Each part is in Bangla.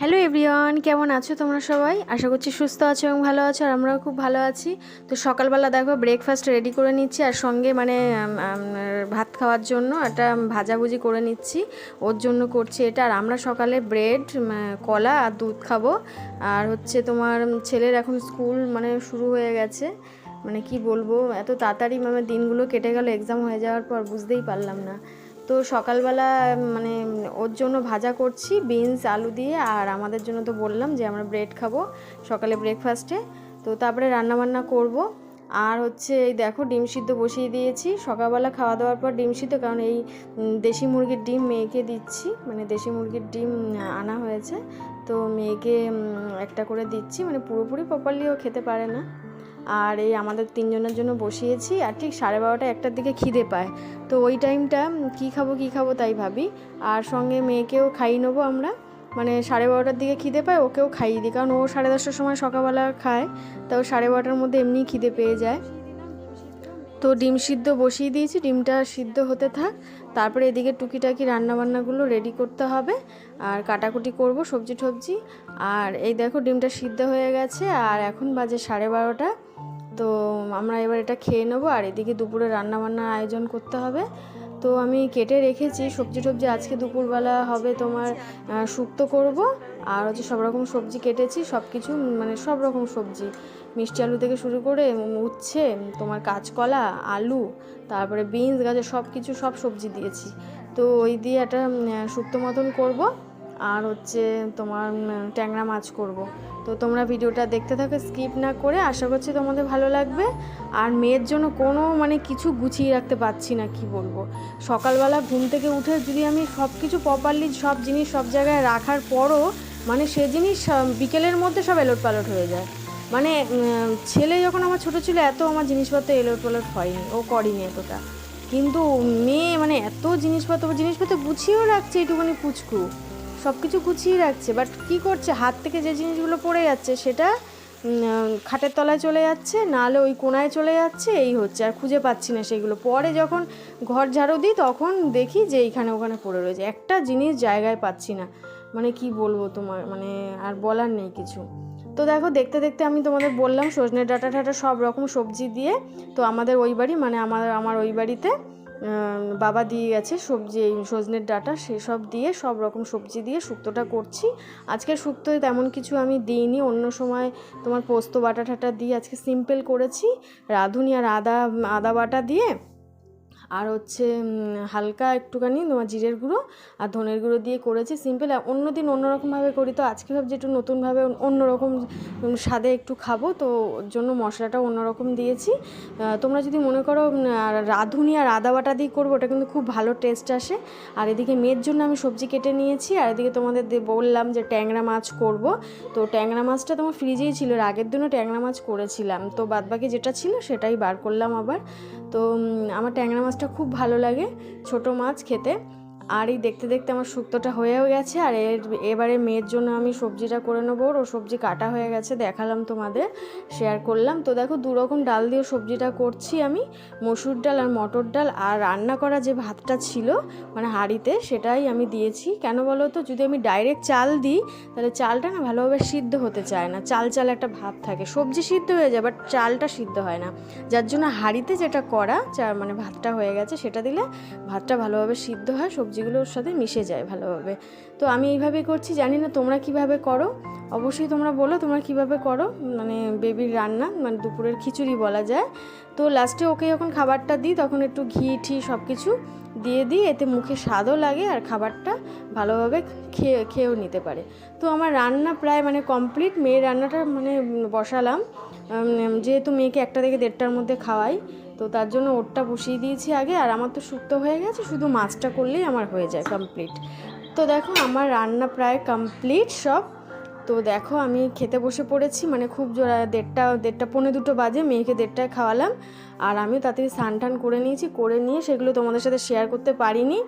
হ্যালো এভরিওয়ান কেমন আছো তোমরা সবাই? আশা করছি সুস্থ আছো এবং ভালো আছো, আর আমরাও খুব ভালো আছি। তো সকালবেলা দেখো ব্রেকফাস্ট রেডি করে নিচ্ছি, আর সঙ্গে মানে ভাত খাওয়ার জন্য একটা ভাজাভুজি করে নিচ্ছি। ওর জন্য করছি এটা, আর আমরা সকালে ব্রেড কলা আর দুধ খাব। আর হচ্ছে তোমার ছেলের এখন স্কুল মানে শুরু হয়ে গেছে। মানে কি বলব, এত তাড়াতাড়ি মানে দিনগুলো কেটে গেল এক্সাম হয়ে যাওয়ার পর বুঝতেই পারলাম না। তো সকালবেলা মানে ওর জন্য ভাজা করছি বিনস আলু দিয়ে, আর আমাদের জন্য তো বললাম যে আমরা ব্রেড খাব সকালে ব্রেকফাস্টে তো তারপরে রান্নাবান্না করব। আর হচ্ছে এই দেখো ডিম সিদ্ধ বসিয়ে দিয়েছি। সকালবেলা খাওয়া দাওয়ার পর ডিম সিদ্ধ, কারণ এই দেশি মুরগির ডিম মেয়েকে দিচ্ছি মানে দেশি মুরগির ডিম আনা হয়েছে। তো মেয়েকে একটা করে দিচ্ছি মানে পুরোপুরি প্রপারলিও খেতে পারে না। আর এই আমাদের তিনজনের জন্য বসিয়েছি আর ঠিক সাড়ে বারোটা একটার দিকে খিদে পায়। তো ওই টাইমটা কি খাব কি খাব তাই ভাবি। আর সঙ্গে মেয়েকেও খাইয়ে নেব আমরা। মানে সাড়ে বারোটার দিকে খিদে পায়, ওকেও খাইয়ে দিই। কারণ ও সাড়ে দশটার সময় সকালবেলা খায় তো ও সাড়ে বারোটার মধ্যে এমনি খিদে পেয়ে যায়। তো ডিম সিদ্ধ বসিয়ে দিয়েছি, ডিমটা সিদ্ধ হতে থাক। তারপরে এদিকে টুকিটাকি রান্নাবান্নাগুলো রেডি করতে হবে। আর কাটাকুটি করব সবজি টবজি আর এই দেখো ডিমটা সিদ্ধ হয়ে গেছে। আর এখন বাজে সাড়ে বারোটা। তো আমরা এবার এটা খেয়ে নেব, আর এদিকে দুপুরে রান্নাবান্নার আয়োজন করতে হবে। তো আমি কেটে রেখেছি, সবজি টবজি আজকে দুপুরবেলা হবে তোমার শুক্তো করব, আর হচ্ছে সব রকম সবজি কেটেছি সব কিছু মানে সব রকম সবজি। মিষ্টি আলু থেকে শুরু করে উচ্ছে, তোমার কাঁচকলা, আলু, তারপরে বিনস, গাজর সব কিছু সব সবজি দিয়েছি। তো ওই দিয়ে একটা শুক্তো মতন করব। আর হচ্ছে তোমার ট্যাংরা মাছ করব। তো তোমরা ভিডিওটা দেখতে থাকো, স্কিপ না করে। আশা করছি তোমাদের ভালো লাগবে। আর মেয়ের জন্য কোনো মানে কিছু গুছিয়ে রাখতে পারছি না, কি বলব। সকালবেলা ঘুম থেকে উঠে যদি আমি সব কিছু প্রপারলি সব জিনিস সব জায়গায় রাখার পরও মানে সে জিনিস বিকেলের মধ্যে সব এলোট পালট হয়ে যায়। মানে ছেলে যখন আমার ছোট ছিল, এত আমার জিনিসপত্র এলোট পালট হয়নি। ও করেনি এতটা। কিন্তু মেয়ে মানে এত জিনিসপত্র জিনিসপত্র গুছিয়েও রাখছে, একটুখানি পুচকু। সব কিছু গুছিয়ে রাখছে বাট কি করছে? হাত থেকে যে জিনিসগুলো পড়ে যাচ্ছে, সেটা খাটের তলায় চলে যাচ্ছে নাহলে ওই কোনায় চলে যাচ্ছে, এই হচ্ছে, আর খুঁজে পাচ্ছি না সেগুলো। পরে যখন ঘর ঝাড়ু দিই, তখন দেখি যে এইখানে ওখানে পড়ে রয়েছে। একটা জিনিস জায়গায় পাচ্ছি না। মানে কি বলব তোমার মানে আর বলার নেই কিছু। তো দেখো, দেখতে দেখতে আমি তোমাদের বললাম, সজনে ডাটা ঠাটা সব রকম সবজি দিয়ে, তো আমাদের ওই বাড়ি মানে আমার আমার ওই বাড়িতে বাবা দিয়ে গেছে সবজি, এই সজনের ডাটা, সেসব দিয়ে, সব রকম সবজি দিয়ে শুক্তোটা করছি। আজকে শুক্তোয় তেমন কিছু আমি দিইনি, অন্য সময় তোমার পোস্ত বাটা টাটা দিয়ে আজকে সিম্পল করেছি। রাঁধুনি আর আদা আদা বাটা দিয়ে আর হচ্ছে হালকা একটুখানি তোমার জিরের গুঁড়ো আর ধনের গুঁড়ো দিয়ে করেছি সিম্পল অন্য দিন অন্যরকমভাবে করি। তো আজকে ভাবছি একটু নতুনভাবে অন্যরকম স্বাদে একটু খাব। তো জন্য মশলাটা অন্যরকম দিয়েছি। তোমরা যদি মনে করো আর রাঁধুনি আর আদা বাটা দিয়ে করব, ওটা কিন্তু খুব ভালো টেস্ট আসে। আর এদিকে মেয়ের জন্য আমি সবজি কেটে নিয়েছি। আর এদিকে তোমাদের বললাম যে ট্যাংরা মাছ করব। তো ট্যাংরা মাছটা তোমার ফ্রিজেই ছিল, এর আগের দিনও ট্যাংরা মাছ করেছিলাম। তো বাদবাকি যেটা ছিল সেটাই বার করলাম আবার। তো আমার ট্যাংরা মাছটা খুব ভালো লাগে ছোট মাছ খেতে। আর এই দেখতে দেখতে আমার শুক্তোটা হয়েও গেছে, আর এর এবারে মেয়ের জন্য আমি সবজিটা করে নেব, ওর সবজি কাটা হয়ে গেছে, দেখালাম তোমাদের শেয়ার করলাম। তো দেখো, দু রকম ডাল দিয়ে সবজিটা করছি আমি, মসুর ডাল আর মটর ডাল, আর রান্না করা যে ভাতটা ছিল মানে হাঁড়িতে, সেটাই আমি দিয়েছি। কেন বলো তো, যদি আমি ডাইরেক্ট চাল দিই, তাহলে চালটা না ভালোভাবে সিদ্ধ হতে চায় না, চাল চাল একটা ভাব থাকে। সবজি সিদ্ধ হয়ে যায় বাট চালটা সিদ্ধ হয় না। যার জন্য হাঁড়িতে যেটা করা মানে ভাতটা হয়ে গেছে, সেটা দিলে ভাতটা ভালোভাবে সিদ্ধ হয় সবজিগুলোর সাথে মিশে যায় ভালোভাবে। তো আমি এইভাবেই করছি, জানি না তোমরা কীভাবে করো। অবশ্যই তোমরা বলো তোমরা কীভাবে করো। মানে বেবির রান্না মানে দুপুরের খিচুড়ি বলা যায়। তো লাস্টে ওকে যখন খাবারটা দিই, তখন একটু ঘি ঠি সব কিছু দিয়ে দিই। এতে মুখে স্বাদও লাগে আর খাবারটা ভালোভাবে খেয়ে খেয়েও নিতে পারে। তো আমার রান্না প্রায় মানে কমপ্লিট মেয়ের রান্নাটা মানে বসালাম। যেহেতু মেয়েকে একটা থেকে দেড়টার মধ্যে খাওয়াই তো তার জন্য ওরটা বসিয়ে দিয়েছি আগে, আর আমার তো শুক্তো হয়ে গেছে, শুধু মাছটা করলেই আমার হয়ে যায় কমপ্লিট তো দেখো, আমার রান্না প্রায় কমপ্লিট সব। তো দেখো, আমি খেতে বসে পড়েছি মানে খুব জোড়া দেড়টা দেড়টা পৌনে দুটো বাজে, মেয়েকে দেড়টায় খাওয়ালাম। আর আমিও তাড়াতাড়ি স্নান টান করে নিয়েছি, করে নিয়ে সেগুলো তোমাদের সাথে শেয়ার করতে পারিনি।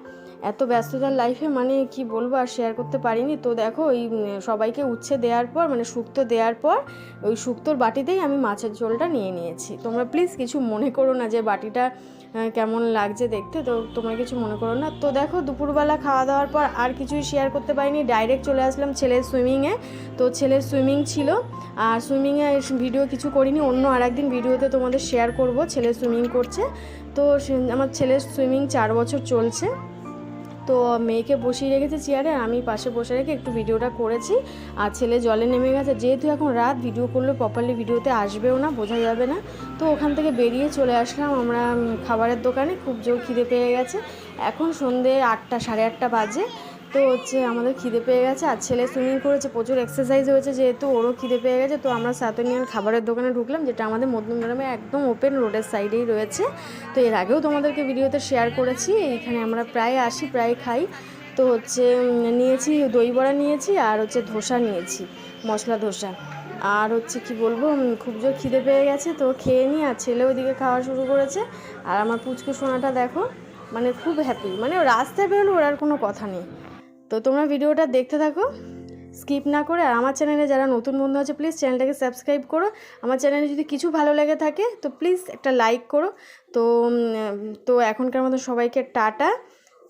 এত ব্যস্ততার লাইফে মানে কি বলব, আর শেয়ার করতে পারিনি। তো দেখো, ওই সবাইকে উচ্ছে দেওয়ার পর মানে শুক্তো দেওয়ার পর, ওই শুক্তোর বাটিতেই আমি মাছের ঝোলটা নিয়ে নিয়েছি। তোমরা প্লিজ কিছু মনে করো না যে বাটিটা কেমন লাগছে দেখতে, তো তোমরা কিছু মনে করো না। তো দেখো, দুপুরবেলা খাওয়া দাওয়ার পর আর কিছুই শেয়ার করতে পারিনি। ডাইরেক্ট চলে আসলাম ছেলের সুইমিংয়ে তো ছেলের সুইমিং ছিল, আর সুইমিংয়ে ভিডিও কিছু করিনি। অন্য আর একদিন ভিডিওতে তোমাদের শেয়ার করব, ছেলে সুইমিং করছে। তো আমার ছেলের সুইমিং চার বছর চলছে। তো মেয়েকে বসিয়ে রেখেছে চেয়ারে, আমি পাশে বসে রেখে একটু ভিডিওটা করেছি। আর ছেলে জলে নেমে গেছে, যেহেতু এখন রাত ভিডিও করলে প্রপারলি ভিডিওতে আসবেও না, বোঝা যাবে না। তো ওখান থেকে বেরিয়ে চলে আসলাম আমরা খাবারের দোকানে, খুব জোর খিদে পেয়ে গেছে। এখন সন্ধে আটটা, সাড়ে আটটা বাজে। তো হচ্ছে আমাদের খিদে পেয়ে গেছে, আর ছেলে সুইমিং করেছে, প্রচুর এক্সারসাইজ হয়েছে যেহেতু ওরও খিদে পেয়ে গেছে, তো আমরা সাউথ ইন্ডিয়ান খাবারের দোকানে ঢুকলাম, যেটা আমাদের মধ্যমগ্রামে একদম ওপেন রোডের সাইডেই রয়েছে। তো এর আগেও তোমাদেরকে ভিডিওতে শেয়ার করেছি, এইখানে আমরা প্রায় আসি, প্রায় খাই। তো হচ্ছে নিয়েছি দই বড়া নিয়েছি, আর হচ্ছে ধোসা নিয়েছি, মশলা ধোসা। আর হচ্ছে কি বলব খুব জোর খিদে পেয়ে গেছে, তো খেয়ে নিই আর ছেলে ওদিকে খাওয়া শুরু করেছে। আর আমার পুচকু সোনাটা দেখো মানে খুব হ্যাপি মানে রাস্তায় বেরোলে ওর আর কোনো কথা নেই। তো তোমরা ভিডিওটা দেখতে থাকো। স্কিপ না করে আর আমার চ্যানেলে যারা নতুন বন্ধু আছে প্লিজ চ্যানেলটাকে সাবস্ক্রাইব করো। আমার চ্যানেলে যদি কিছু ভালো লেগে থাকে, তো প্লিজ একটা লাইক করো। তো তো এখনকার মতো সবাইকে টাটা।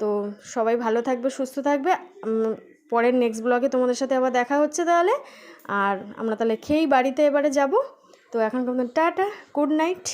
তো সবাই ভালো থাকবে, সুস্থ থাকবে। পরের নেক্সট ব্লগে তোমাদের সাথে আবার দেখা হচ্ছে তাহলে। আর আমরা তাহলে খেয়েই বাড়িতে এবারে যাব। তো এখনকার মতো টাটা গুড নাইট